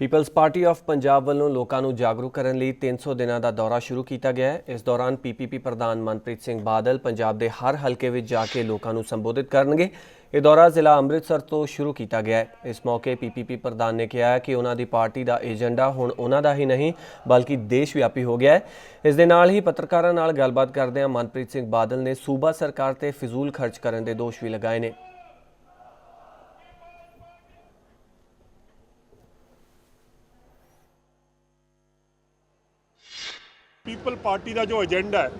People's party of Punjab ਵੱਲੋਂ ਲੋਕਾਂ ਨੂੰ ਜਾਗਰੂਕ ਕਰਨ ਲਈ 300 ਦਿਨਾਂ ਦਾ ਦੌਰਾ ਸ਼ੁਰੂ ਕੀਤਾ ਗਿਆ ਹੈ। ਇਸ ਦੌਰਾਨ ਪੀਪੀਪੀ ਪ੍ਰਧਾਨ ਮਨਪ੍ਰੀਤ ਸਿੰਘ ਬਾਦਲ ਪੰਜਾਬ ਦੇ ਹਰ ਹਲਕੇ ਵਿੱਚ ਜਾ ਕੇ ਲੋਕਾਂ ਨੂੰ ਸੰਬੋਧਿਤ ਕਰਨਗੇ। ਇਹ ਦੌਰਾ ਜ਼ਿਲ੍ਹਾ ਅੰਮ੍ਰਿਤਸਰ ਤੋਂ ਸ਼ੁਰੂ ਕੀਤਾ ਗਿਆ ਹੈ। ਇਸ ਮੌਕੇ ਪੀਪੀਪੀ ਪ੍ਰਧਾਨ ਨੇ ਕਿਹਾ ਕਿ ਉਹਨਾਂ ਦੀ ਪਾਰਟੀ ਦਾ ਏਜੰਡਾ ਹੁਣ ਉਹਨਾਂ ਦਾ ਹੀ ਨਹੀਂ, ਬਲਕਿ ਦੇਸ਼ ਵਿਆਪੀ ਹੋ ਗਿਆ ਹੈ। ਇਸ ਦੇ ਨਾਲ ਹੀ ਪੱਤਰਕਾਰਾਂ ਨਾਲ ਗੱਲਬਾਤ ਕਰਦਿਆਂ ਮਨਪ੍ਰੀਤ ਸਿੰਘ ਬਾਦਲ ਨੇ ਸੂਬਾ ਸਰਕਾਰ ਤੇ ਫਿਜ਼ੂਲ ਖਰਚ ਕਰਨ ਦੇ ਦੋਸ਼ ਵੀ ਲਗਾਏ ਨੇ। ਪੀਪਲ ਪਾਰਟੀ ਦਾ ਜੋ ਏਜੰਡਾ ਹੈ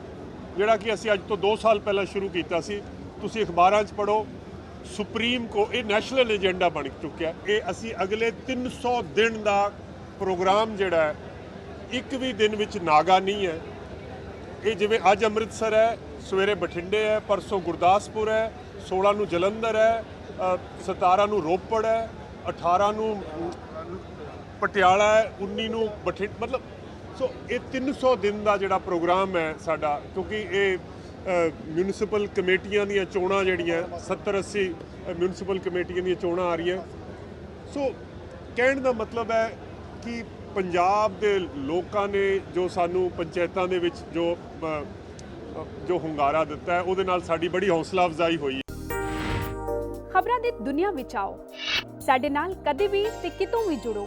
ਜਿਹੜਾ ਕਿ ਅਸੀਂ ਅੱਜ ਤੋਂ 2 ਸਾਲ ਪਹਿਲਾਂ ਸ਼ੁਰੂ ਕੀਤਾ ਸੀ ਤੁਸੀਂ ਅਖਬਾਰਾਂ 'ਚ ਪੜੋ ਸੁਪਰੀਮ ਕੋ ਇਹ ਨੈਸ਼ਨਲ ਏਜੰਡਾ ਬਣ ਚੁੱਕਿਆ ਇਹ ਅਸੀਂ ਅਗਲੇ 300 ਦਿਨ ਦਾ ਪ੍ਰੋਗਰਾਮ ਜਿਹੜਾ ਹੈ ਇੱਕ ਵੀ ਦਿਨ ਵਿੱਚ ਨਾਗਾ ਨਹੀਂ ਹੈ। ਇਹ ਜਿਵੇਂ ਅੱਜ ਅੰਮ੍ਰਿਤਸਰ ਹੈ ਸਵੇਰੇ ਬਠਿੰਡੇ ਹੈ ਪਰਸੋਂ ਗੁਰਦਾਸਪੁਰ ਹੈ 16 ਨੂੰ ਜਲੰਧਰ ਹੈ ਅ, 17 ਨੂੰ ਰੋਪੜ ਹੈ 18 ਨੂੰ ਪਟਿਆਲਾ ਹੈ 19 ਨੂੰ ਬਠਿੰਡ ਮਤਲਬ ਸੋ ਇਹ 300 ਦਿਨ ਦਾ ਜਿਹੜਾ ਪ੍ਰੋਗਰਾਮ ਹੈ ਸਾਡਾ, ਕਿਉਂਕਿ ਇਹ ਮਿਊਨਿਸਪਲ ਕਮੇਟੀਆਂ ਦੀਆਂ ਚੋਣਾਂ ਜਿਹੜੀਆਂ 70 80 ਮਿਊਨਿਸਪਲ ਕਮੇਟੀਆਂ ਦੀਆਂ ਚੋਣਾਂ ਆ ਰਹੀਆਂ। ਸੋ ਕਹਿਣ ਦਾ ਮਤਲਬ ਹੈ ਕਿ ਪੰਜਾਬ ਦੇ ਲੋਕਾਂ ਨੇ ਜੋ ਸਾਨੂੰ ਪੰਚਾਇਤਾਂ ਦੇ ਵਿੱਚ ਜੋ ਜੋ ਹੁੰਗਾਰਾ ਦਿੱਤਾ ਹੈ, ਉਹਦੇ ਨਾਲ ਸਾਡੀ ਬੜੀ ਹੌਸਲਾ ਅਫਜ਼ਾਈ ਹੋਈ ਹੈ। ਖਬਰਾਂ ਦੀ ਦੁਨੀਆ ਵਿੱਚ ਆਓ। ਸਾਡੇ ਨਾਲ ਕਦੇ ਵੀ ਤੇ ਕਿਤੋਂ ਵੀ ਜੁੜੋ।